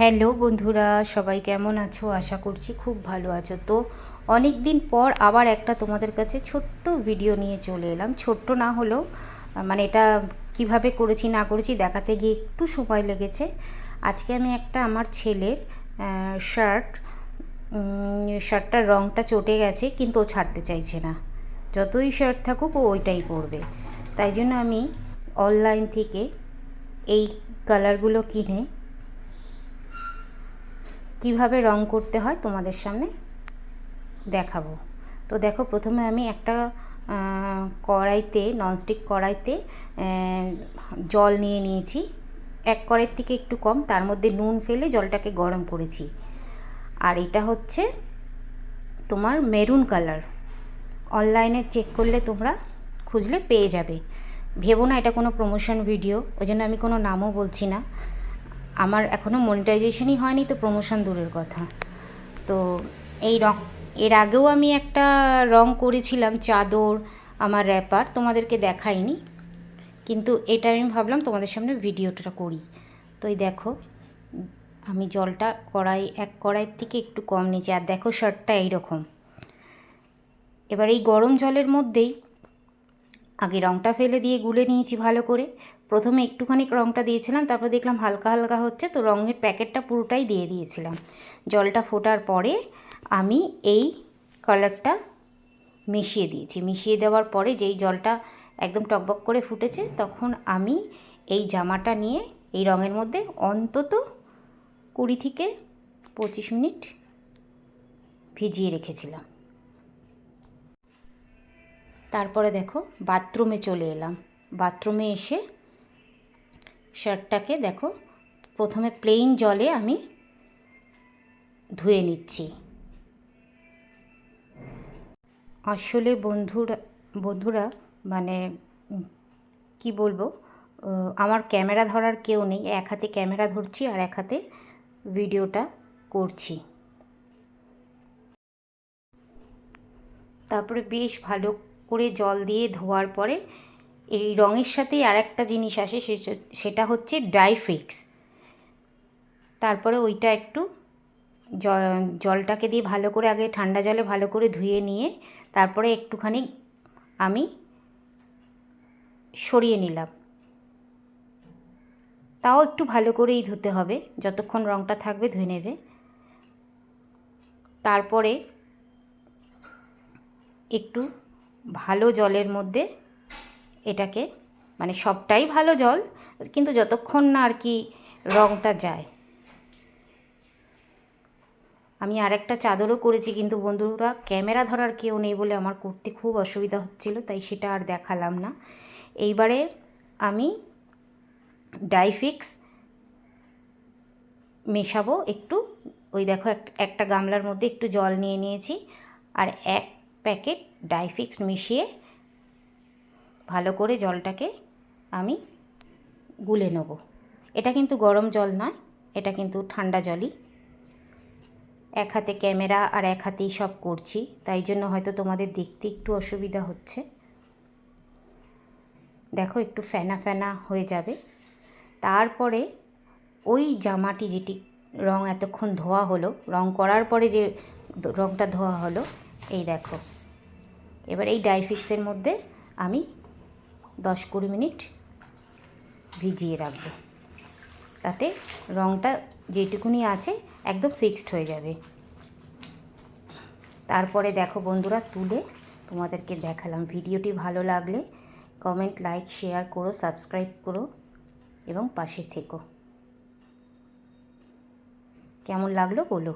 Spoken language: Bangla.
হ্যালো বন্ধুরা, সবাই কেমন আছো? আশা করছি খুব ভালো আছো। তো অনেক দিন পর আবার একটা তোমাদের কাছে ছোট্ট ভিডিও নিয়ে চলে এলাম। ছোট্ট না হলেও মানে এটা কীভাবে করেছি, না করেছি দেখাতে গিয়ে একটু সময় লেগেছে। আজকে আমি একটা আমার ছেলের শার্ট শার্টটার রঙটা চটে গেছে, কিন্তু ও ছাড়তে চাইছে না। যতই শার্ট থাকুক, ও ওইটাই পরবে। তাই জন্য আমি অনলাইন থেকে এই কালারগুলো কিনে কীভাবে রং করতে হয় তোমাদের সামনে দেখাবো। তো দেখো, প্রথমে আমি একটা কড়াইতে ননস্টিক কড়াইতে জল নিয়ে নিয়েছি। এক কড়াইয়ের থেকে একটু কম, তার মধ্যে নুন ফেলে জলটাকে গরম করেছি। আর এটা হচ্ছে তোমার মেরুন কালার। অনলাইনে চেক করলে তোমরা খুঁজলে পেয়ে যাবে। ভেবো না, এটা কোনো প্রমোশন ভিডিও ওই জন্য আমি কোনো নামও বলছি না। আমার এখনও মনিটাইজেশনই হয়নি, তো প্রমোশন দূরের কথা। তো এই রং এর আগেও আমি একটা রং করেছিলাম, চাদর, আমার র্যাপার তোমাদেরকে দেখাইনি। কিন্তু এটা আমি ভাবলাম তোমাদের সামনে ভিডিওটা করি। তো এই দেখো, আমি জলটা কড়াই, এক কড়াইয়ের থেকে একটু কম নিচে আর দেখো শার্টটা এইরকম। এবার এই গরম জলের মধ্যেই আগে রঙটা ফেলে দিয়ে গুলে নিয়েছি ভালো করে। প্রথমে একটুখানি রঙটা দিয়েছিলাম, তারপর দেখলাম হালকা হালকা হচ্ছে, তো রঙের প্যাকেটটা পুরোটাই দিয়ে দিয়েছিলাম। জলটা ফোটার পরে আমি এই কালারটা মিশিয়ে দিয়েছি। মিশিয়ে দেওয়ার পরে যেই জলটা একদম টকবক করে ফুটেছে, তখন আমি এই জামাটা নিয়ে এই রঙের মধ্যে অন্তত কুড়ি থেকে পঁচিশ মিনিট ভিজিয়ে রেখেছিলাম। তারপরে দেখো বাথরুমে চলে এলাম। বাথরুমে এসে শার্টটাকে দেখো প্রথমে প্লেন জলে আমি ধুয়ে নিচ্ছি। আসলে বন্ধুরা বন্ধুরা মানে কি বলব আমার ক্যামেরা ধরার কেউ নেই, এক হাতে ক্যামেরা ধরছি আর এক হাতে ভিডিওটা করছি। তারপরে বেশ ভালো করে জল দিয়ে ধোয়ার পরে এই রঙের সাথেই আর একটা জিনিস আসে সেটা হচ্ছে ডাইফিক্স তারপরে ওইটা একটু জলটাকে দিয়ে ভালো করে আগে ঠান্ডা জলে ভালো করে ধুয়ে নিয়ে তারপরে একটুখানি আমি সরিয়ে নিলাম। তাও একটু ভালো করেই ধুতে হবে, যতক্ষণ রঙটা থাকবে ধুয়ে নেবে। তারপরে একটু ভালো জলের মধ্যে এটাকে মানে সবটাই ভালো জল, কিন্তু যতক্ষণ না আর কি রঙটা যায়। আমি আরেকটা চাদরও করেছি, কিন্তু বন্ধুরা, ক্যামেরা ধরার কেউ নেই বলে আমার করতে খুব অসুবিধা হচ্ছিল, তাই সেটা আর দেখালাম না। এইবারে আমি ডাইফিক্স মেশাবো, একটু, ওই দেখো, এক- একটা গামলার মধ্যে একটু জল নিয়ে নিয়েছি, আর এক প্যাকেট ডাইফিক্স মিশিয়ে ভালো করে জলটাকে আমি গুলে নেব। এটা কিন্তু গরম জল নয়, এটা কিন্তু ঠান্ডা জলই। এক হাতে ক্যামেরা আর এক হাতেই সব করছি, তাই জন্য হয়তো তোমাদের দেখতে একটু অসুবিধা হচ্ছে। দেখো একটু ফেনা ফেনা হয়ে যাবে। তারপরে ওই জামাটি যেটি রং এতক্ষণ ধোয়া হলো, রং করার পরে যে রংটা ধোয়া হলো, এই দেখো। এবার এই ডাইফিক্সের মধ্যে আমি দশ কুড়ি মিনিট ভিজিয়ে রাখব। তাতে রংটা যেটুকুনি আছে একদম ফিক্সড হয়ে যাবে। তারপরে দেখো বন্ধুরা, তুলে তোমাদেরকে দেখালাম। ভিডিওটি ভালো লাগলে কমেন্ট লাইক শেয়ার করো সাবস্ক্রাইব করো এবং পাশে থেকো। কেমন লাগল বলো।